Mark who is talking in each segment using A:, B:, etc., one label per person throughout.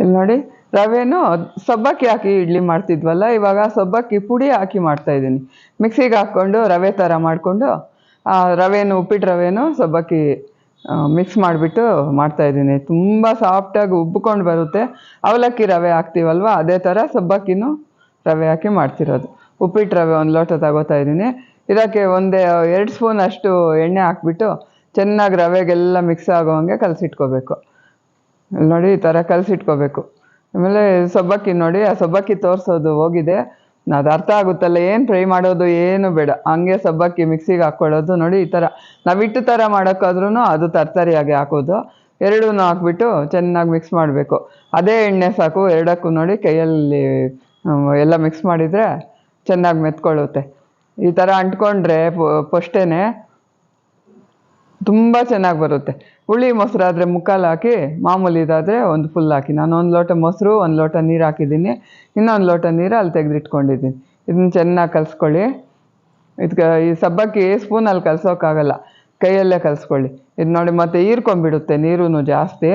A: ಇಲ್ಲಿ ನೋಡಿ ರವೆನೂ ಸಬ್ಬಕ್ಕಿ ಹಾಕಿ ಇಡ್ಲಿ ಮಾಡ್ತಿದ್ವಲ್ಲ, ಇವಾಗ ಸಬ್ಬಕ್ಕಿ ಪುಡಿ ಹಾಕಿ ಮಾಡ್ತಾ ಇದ್ದೀನಿ. ಮಿಕ್ಸಿಗೆ ಹಾಕ್ಕೊಂಡು ರವೆ ಥರ ಮಾಡಿಕೊಂಡು, ಆ ರವೆನು ಉಪ್ಪಿಟ್ಟು ರವೆನೂ ಸಬ್ಬಕ್ಕಿ ಮಿಕ್ಸ್ ಮಾಡಿಬಿಟ್ಟು ಮಾಡ್ತಾ ಇದ್ದೀನಿ. ತುಂಬ ಸಾಫ್ಟಾಗಿ ಉಬ್ಬಿಕೊಂಡು ಬರುತ್ತೆ. ಅವಲಕ್ಕಿ ರವೆ ಹಾಕ್ತೀವಲ್ವ, ಅದೇ ಥರ ಸಬ್ಬಕ್ಕಿನೂ ರವೆ ಹಾಕಿ ಮಾಡ್ತಿರೋದು. ಉಪ್ಪಿಟ್ಟು ರವೆ ಒಂದು ಲೋಟ ತಗೋತಾ ಇದ್ದೀನಿ. ಇದಕ್ಕೆ ಒಂದೇ, ಎರಡು ಸ್ಪೂನ್ ಅಷ್ಟು ಎಣ್ಣೆ ಹಾಕ್ಬಿಟ್ಟು ಚೆನ್ನಾಗಿ ರವೆಗೆಲ್ಲ ಮಿಕ್ಸ್ ಆಗೋ ಹಂಗೆ ಕಲಸಿಟ್ಕೋಬೇಕು. ನೋಡಿ ಈ ಥರ ಕಲಸಿಟ್ಕೋಬೇಕು. ಆಮೇಲೆ ಸೊಬ್ಬಕ್ಕಿ ನೋಡಿ, ಆ ಸೊಬ್ಬಕ್ಕಿ ತೋರಿಸೋದು ಹೋಗಿದೆ. ಅದು ಅರ್ಥ ಆಗುತ್ತಲ್ಲ, ಏನು ಫ್ರೈ ಮಾಡೋದು ಏನು ಬೇಡ. ಹಂಗೆ ಸೊಬ್ಬಕ್ಕಿ ಮಿಕ್ಸಿಗೆ ಹಾಕ್ಕೊಳ್ಳೋದು ನೋಡಿ ಈ ಥರ ನಾವು ಇಟ್ಟು ಥರ ಮಾಡೋಕ್ಕಾದ್ರೂ ಅದು ತರ್ತರಿಯಾಗಿ ಹಾಕೋದು. ಎರಡೂ ಹಾಕ್ಬಿಟ್ಟು ಚೆನ್ನಾಗಿ ಮಿಕ್ಸ್ ಮಾಡಬೇಕು. ಅದೇ ಎಣ್ಣೆ ಸಾಕು, ಎರಡಕ್ಕೂ ನೋಡಿ ಕೈಯಲ್ಲಿ ಎಲ್ಲ ಮಿಕ್ಸ್ ಮಾಡಿದರೆ ಚೆನ್ನಾಗಿ ಮೆತ್ಕೊಳ್ಳುತ್ತೆ. ಈ ಥರ ಅಂಟ್ಕೊಂಡ್ರೆ ಫಸ್ಟೇನೆ ತುಂಬ ಚೆನ್ನಾಗಿ ಬರುತ್ತೆ. ಹುಳಿ ಮೊಸರಾದರೆ ಮುಕ್ಕಾಲು ಹಾಕಿ, ಮಾಮೂಲಿ ಇದಾದರೆ ಒಂದು ಫುಲ್ ಹಾಕಿ. ನಾನು ಒಂದು ಲೋಟ ಮೊಸರು, ಒಂದು ಲೋಟ ನೀರು ಹಾಕಿದ್ದೀನಿ. ಇನ್ನೊಂದು ಲೋಟ ನೀರು ಅಲ್ಲಿ ತೆಗೆದಿಟ್ಕೊಂಡಿದ್ದೀನಿ. ಇದನ್ನ ಚೆನ್ನಾಗಿ ಕಲಿಸ್ಕೊಳ್ಳಿ. ಇದಕ್ಕೆ ಈ ಸಬ್ಬಕ್ಕಿ ಸ್ಪೂನಲ್ಲಿ ಕಲಸೋಕ್ಕಾಗಲ್ಲ ಕೈಯಲ್ಲೇ ಕಲಿಸ್ಕೊಳ್ಳಿ. ಇದು ನೋಡಿ ಮತ್ತೆ ಹೀರ್ಕೊಂಡ್ಬಿಡುತ್ತೆ ನೀರೂ ಜಾಸ್ತಿ.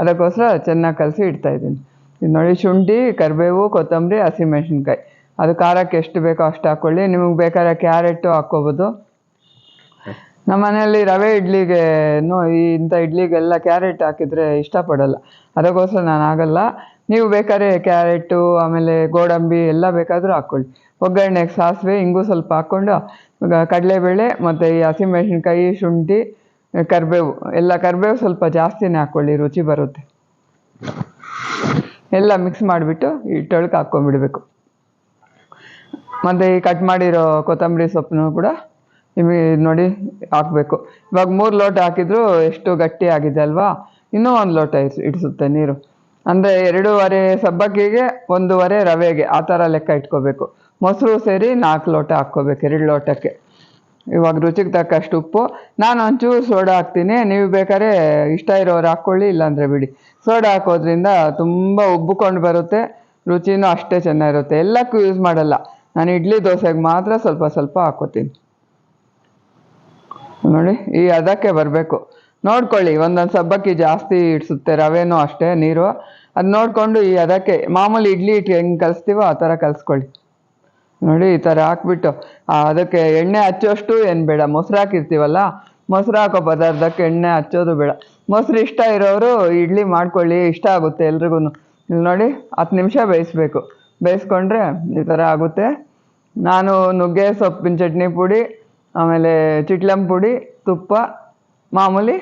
A: ಅದಕ್ಕೋಸ್ಕರ ಚೆನ್ನಾಗಿ ಕಲಸಿ ಇಡ್ತಾಯಿದ್ದೀನಿ ಇದು ನೋಡಿ ಶುಂಠಿ, ಕರಿಬೇವು, ಕೊತ್ತಂಬರಿ, ಹಸಿಮೆಣ್ಸಿನ್ಕಾಯಿ. ಅದು ಖಾರಕ್ಕೆ ಎಷ್ಟು ಬೇಕೋ ಅಷ್ಟು ಹಾಕ್ಕೊಳ್ಳಿ ನಿಮಗೆ ಬೇಕಾದ್ರೆ ಕ್ಯಾರೆಟು ಹಾಕ್ಕೋಬೋದು. ನಮ್ಮ ಮನೆಯಲ್ಲಿ ರವೆ ಇಡ್ಲಿಗೆ ಈ ಇಂಥ ಇಡ್ಲಿಗೆಲ್ಲ ಕ್ಯಾರೆಟ್ ಹಾಕಿದರೆ ಇಷ್ಟಪಡಲ್ಲ. ಅದಕ್ಕೋಸ್ಕರ ನಾನು ಆಗಲ್ಲ ನೀವು ಬೇಕಾದ್ರೆ ಕ್ಯಾರೆಟು, ಆಮೇಲೆ ಗೋಡಂಬಿ ಎಲ್ಲ ಬೇಕಾದರೂ ಹಾಕ್ಕೊಳ್ಳಿ. ಒಗ್ಗರಣೆಗೆ ಸಾಸಿವೆ ಹಿಂಗೂ ಸ್ವಲ್ಪ ಹಾಕ್ಕೊಂಡು ಕಡಲೆಬೇಳೆ ಮತ್ತು ಈ ಹಸಿಮೆಣ್ಸಿನ್ಕಾಯಿ ಶುಂಠಿ, ಕರಿಬೇವು. ಎಲ್ಲ ಕರಿಬೇವು ಸ್ವಲ್ಪ ಜಾಸ್ತಿನೇ ಹಾಕ್ಕೊಳ್ಳಿ, ರುಚಿ ಬರುತ್ತೆ. ಎಲ್ಲ ಮಿಕ್ಸ್ ಮಾಡಿಬಿಟ್ಟು ಹಿಟ್ಟೊಳಗೆ ಹಾಕ್ಕೊಂಬಿಡ್ಬೇಕು ಮತ್ತು ಈ ಕಟ್ ಮಾಡಿರೋ ಕೊತ್ತಂಬರಿ ಸೊಪ್ಪನ್ನು ಕೂಡ ನಿಮಗೆ ನೋಡಿ ಹಾಕಬೇಕು. ಇವಾಗ ಮೂರು ಲೋಟ ಹಾಕಿದ್ರು ಎಷ್ಟು ಗಟ್ಟಿ ಆಗಿದೆ ಅಲ್ವಾ? ಇನ್ನೂ ಒಂದು ಲೋಟ ಇಸ್, ಇಡಿಸುತ್ತೆ ನೀರು. ಅಂದರೆ ಎರಡೂವರೆ ಸಬ್ಬಕ್ಕಿಗೆ, ಒಂದೂವರೆ ರವೆಗೆ ಆ ಥರ ಲೆಕ್ಕ ಇಟ್ಕೋಬೇಕು. ಮೊಸರು ಸೇರಿ ನಾಲ್ಕು ಲೋಟ ಹಾಕ್ಕೋಬೇಕು ಎರಡು ಲೋಟಕ್ಕೆ. ಇವಾಗ ರುಚಿಗೆ ತಕ್ಕಷ್ಟು ಉಪ್ಪು. ನಾನು ಒಂಚೂರು ಸೋಡಾ ಹಾಕ್ತೀನಿ. ನೀವು ಬೇಕಾದ್ರೆ ಇಷ್ಟ ಇರೋರು ಹಾಕ್ಕೊಳ್ಳಿ, ಇಲ್ಲಾಂದರೆ ಬಿಡಿ. ಸೋಡಾ ಹಾಕೋದ್ರಿಂದ ತುಂಬ ಉಬ್ಬಿಕೊಂಡು ಬರುತ್ತೆ. ರುಚಿನೂ ಅಷ್ಟೇ ಚೆನ್ನಾಗಿರುತ್ತೆ. ಎಲ್ಲಕ್ಕೂ ಯೂಸ್ ಮಾಡಲ್ಲ. ನಾನು ಇಡ್ಲಿ ದೋಸೆಗೆ ಮಾತ್ರ ಸ್ವಲ್ಪ ಸ್ವಲ್ಪ ಹಾಕ್ಕೋತೀನಿ ನೋಡಿ, ಈ ಅದಕ್ಕೆ ಬರಬೇಕು. ನೋಡ್ಕೊಳ್ಳಿ, ಒಂದೊಂದು ಸಬ್ಬಕ್ಕಿ ಜಾಸ್ತಿ ಇಡ್ಸುತ್ತೆ, ರವೆನೂ ಅಷ್ಟೇ, ನೀರು. ಅದು ನೋಡಿಕೊಂಡು ಈ ಅದಕ್ಕೆ, ಮಾಮೂಲಿ ಇಡ್ಲಿ ಇಟ್ಟು ಹೆಂಗೆ ಕಲಿಸ್ತೀವೋ ಆ ಥರ ಕಲಿಸ್ಕೊಳ್ಳಿ. ನೋಡಿ, ಈ ಥರ ಹಾಕ್ಬಿಟ್ಟು ಅದಕ್ಕೆ ಎಣ್ಣೆ ಹಚ್ಚೋಷ್ಟು ಏನು ಬೇಡ, ಮೊಸರು ಹಾಕಿರ್ತೀವಲ್ಲ, ಮೊಸರು ಹಾಕೋ ಪದಾರ್ಥಕ್ಕೆ ಎಣ್ಣೆ ಹಚ್ಚೋದು ಬೇಡ. ಮೊಸರು ಇಷ್ಟ ಇರೋರು ಇಡ್ಲಿ ಮಾಡ್ಕೊಳ್ಳಿ, ಇಷ್ಟ ಆಗುತ್ತೆ ಎಲ್ರಿಗೂ ಇಲ್ಲಿ ನೋಡಿ, ಹತ್ತು ನಿಮಿಷ ಬೇಯಿಸ್ಬೇಕು. ಬೇಯಿಸ್ಕೊಂಡ್ರೆ ಈ ಥರ ಆಗುತ್ತೆ. ನಾನು ನುಗ್ಗೆ, ಸೊಪ್ಪಿನ ಚಟ್ನಿ ಪುಡಿ ಆಮೇಲೆ ಚಿಟ್ಲಂ ಪುಡಿ ತುಪ್ಪ, ಮಾಮೂಲಿ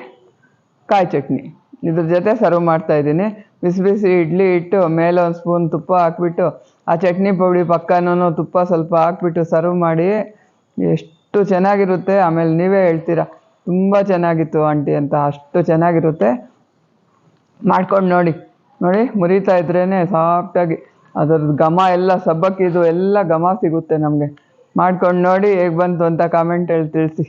A: ಕಾಯಿ ಚಟ್ನಿ. ಇದ್ರ ಜೊತೆ ಸರ್ವ್ ಮಾಡ್ತಾ ಇದ್ದೀನಿ. ಬಿಸಿ ಬಿಸಿ ಇಡ್ಲಿ ಇಟ್ಟು, ಮೇಲೆ ಒಂದು ಸ್ಪೂನ್ ತುಪ್ಪ ಹಾಕ್ಬಿಟ್ಟು, ಆ ಚಟ್ನಿ ಪುಡಿ ಪಕ್ಕನೂ ತುಪ್ಪ ಸ್ವಲ್ಪ ಹಾಕ್ಬಿಟ್ಟು ಸರ್ವ್ ಮಾಡಿ, ಎಷ್ಟು ಚೆನ್ನಾಗಿರುತ್ತೆ. ಆಮೇಲೆ ನೀವೇ ಹೇಳ್ತೀರಾ, ತುಂಬ ಚೆನ್ನಾಗಿತ್ತು ಆಂಟಿ ಅಂತ, ಅಷ್ಟು ಚೆನ್ನಾಗಿರುತ್ತೆ. ಮಾಡ್ಕೊಂಡು ನೋಡಿ. ನೋಡಿ, ಮುರಿತಾ ಇದ್ರೇ ಸಾಫ್ಟಾಗಿ, ಅದ್ರದ್ದು ಘಮ ಎಲ್ಲ ಸಬ್ಬಕ್ಕಿದು ಎಲ್ಲ ಘಮ ಸಿಗುತ್ತೆ ನಮಗೆ. ಮಾಡ್ಕೊಂಡು ನೋಡಿ ಹೇಗೆ ಬಂತು ಅಂತ ಕಾಮೆಂಟ್ ಹೇಳಿ ತಿಳಿಸಿ.